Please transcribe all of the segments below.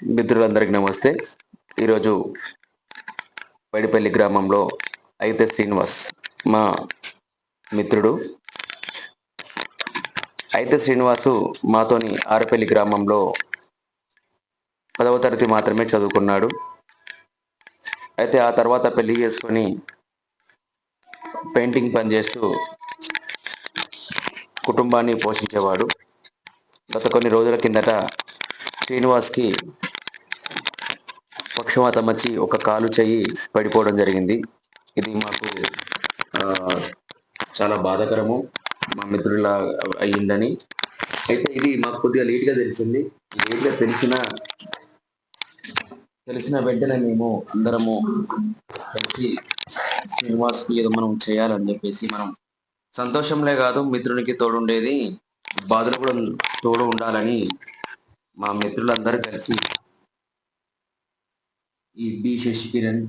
మిత్రులందరికీ నమస్తే. ఈరోజు పడిపల్లి గ్రామంలో అయితే శ్రీనివాస్ మా మిత్రుడు. అయితే శ్రీనివాసు మాతోని ఆరపల్లి గ్రామంలో పదవ తరగతి మాత్రమే చదువుకున్నాడు. అయితే ఆ తర్వాత పెళ్ళి చేసుకొని పెయింటింగ్ పని చేస్తూ కుటుంబాన్ని పోషించేవాడు. గత కొన్ని రోజుల కిందట శ్రీనివాస్కి పక్షవాతం వచ్చి ఒక కాలు చెయ్యి పడిపోవడం జరిగింది. ఇది మాకు చాలా బాధాకరము. మా మిత్రుల అయ్యిందని. అయితే ఇది మాకు కొద్దిగా లేట్గా తెలిసింది. లేట్గా తెలిసిన తెలిసిన వెంటనే మేము అందరము కలిసి శ్రీనివాస్కి ఏదో మనం చేయాలని చెప్పేసి మనం సంతోషంలే కాదు మిత్రునికి తోడుండేది బాధలు కూడా తోడు ఉండాలని మా మిత్రులందరూ కలిసి E B Shashikiran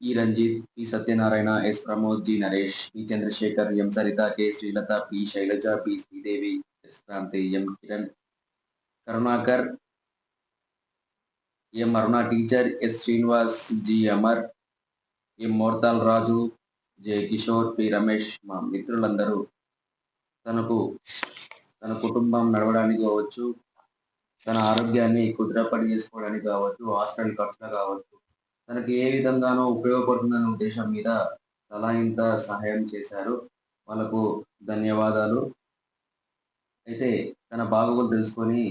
E Ranjith P Satyanarayana S Pramod G Naresh P Chandrashekar M Saritha K Srilatha P Sailaja P Sridevi S Kranthi M Kiran Karunakar M Aruna teacher S Srinivas G Amar M Morthal Raju J Kishore P Ramesh మా మిత్రులందరూ తనకు తన కుటుంబం నడవడానికి కావచ్చు తన ఆరోగ్యాన్ని కుదిరపడి చేసుకోవడానికి కావచ్చు హాస్టల్ ఖర్చులు కావచ్చు తనకి ఏ విధంగానో ఉపయోగపడుతుందనే ఉద్దేశం మీద తలా ఇంత సహాయం చేశారు. వాళ్ళకు ధన్యవాదాలు. అయితే తన బాగోగులు తెలుసుకొని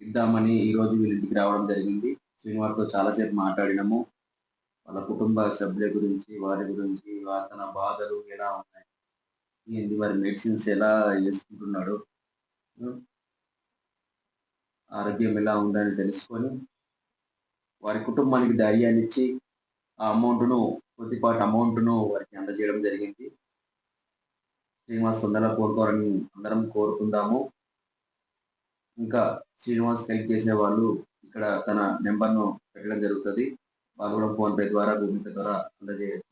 ఇద్దామని ఈరోజు వీళ్ళ ఇంటికి రావడం జరిగింది. శ్రీనివాస్తో చాలాసేపు మాట్లాడినాము. వాళ్ళ కుటుంబ సభ్యుల గురించి వారి గురించి తన బాధలు ఎలా ఉన్నాయి ఏంటి వారి మెడిసిన్స్ ఎలా వేసుకుంటున్నాడు ఆరోగ్యం ఎలా ఉందని తెలుసుకొని వారి కుటుంబానికి ధైర్యాన్ని ఇచ్చి ఆ అమౌంట్ను కొద్దిపాటి అమౌంట్ను వారికి అందజేయడం జరిగింది. శ్రీనివాస్ తొందరగా కోరుకోవాలని అందరం కోరుకుందాము. ఇంకా శ్రీనివాస్ హెల్ప్ చేసే వాళ్ళు ఇక్కడ తన నెంబర్ను పెట్టడం జరుగుతుంది. వాళ్ళు కూడా ఫోన్పే ద్వారా గూగుల్ పే ద్వారా అందజేయచ్చు.